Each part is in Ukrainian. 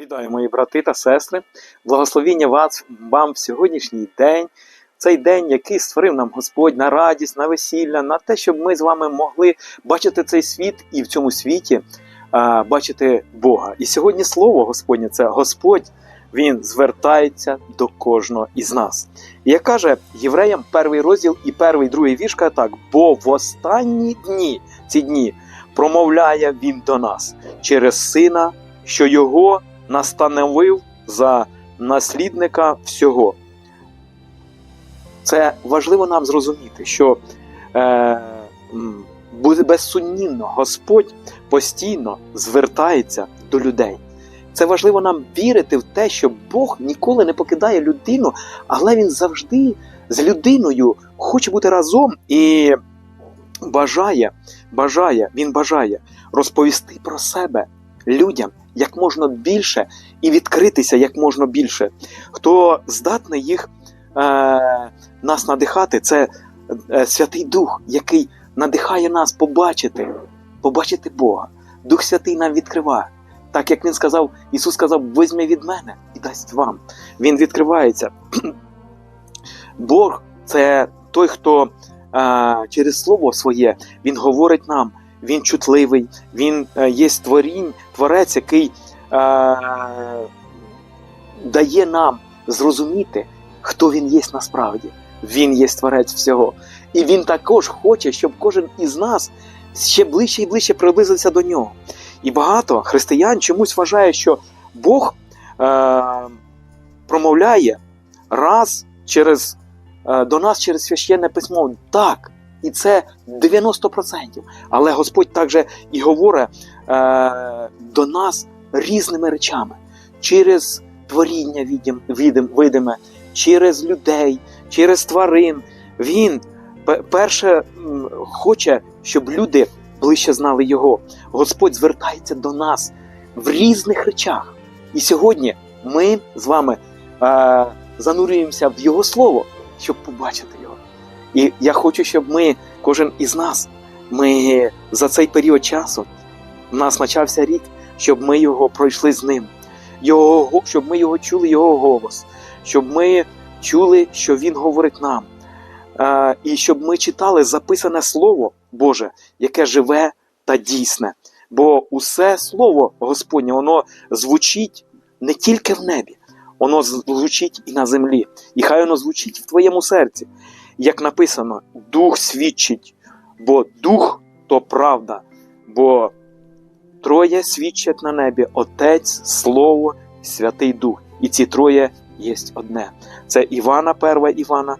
Вітаю, мої брати та сестри. Благословіння вас вам в сьогоднішній день. Цей день, який створив нам Господь на радість, на весілля, на те, щоб ми з вами могли бачити цей світ і в цьому світі а, бачити Бога. І сьогодні слово Господнє це Господь. Він звертається до кожного із нас. І як каже євреям, перший розділ і перший другий вірш каже так: бо в останні дні ці дні промовляє він до нас через сина, що його настановив за наслідника всього. Це важливо нам зрозуміти, що е, безсумнівно Господь постійно звертається до людей. Це важливо нам вірити в те, що Бог ніколи не покидає людину, але Він завжди з людиною хоче бути разом і бажає, бажає, він бажає розповісти про себе людям як можна більше і відкритися як можна більше. Хто здатний їх е, нас надихати, це е, Святий Дух, який надихає нас побачити, побачити Бога. Дух Святий нам відкриває. Так як він сказав, Ісус сказав, візьми від мене і дасть вам. Він відкривається. Бог це той, хто е, через Слово своє Він говорить нам, він чутливий, він е, є творінь, творець, який е, дає нам зрозуміти, хто він є насправді. Він є творець всього. І він також хоче, щоб кожен із нас ще ближче і ближче приблизився до нього. І багато християн чомусь вважає, що Бог е, промовляє раз через, е, до нас через священне письмо. Так, і це 90%. Але Господь також і говорить е, до нас різними речами через творіння відім, відим, видиме, через людей, через тварин. Він перше хоче, щоб люди ближче знали його. Господь звертається до нас в різних речах. І сьогодні ми з вами е, занурюємося в Його Слово, щоб побачити його. І я хочу, щоб ми, кожен із нас, ми за цей період часу, в нас почався рік, щоб ми його пройшли з ним, його, щоб ми його чули, його голос, щоб ми чули, що він говорить нам. І щоб ми читали записане Слово Боже, яке живе та дійсне. Бо усе Слово Господнє, воно звучить не тільки в небі, воно звучить і на землі. І хай воно звучить в твоєму серці. Як написано, Дух свідчить, бо Дух то правда, бо троє свідчать на небі Отець, Слово, Святий Дух. І ці троє є одне. Це Івана, 1 Івана,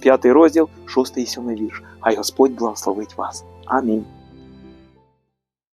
5 розділ, 6 і 7 вірш. Хай Господь благословить вас. Амінь.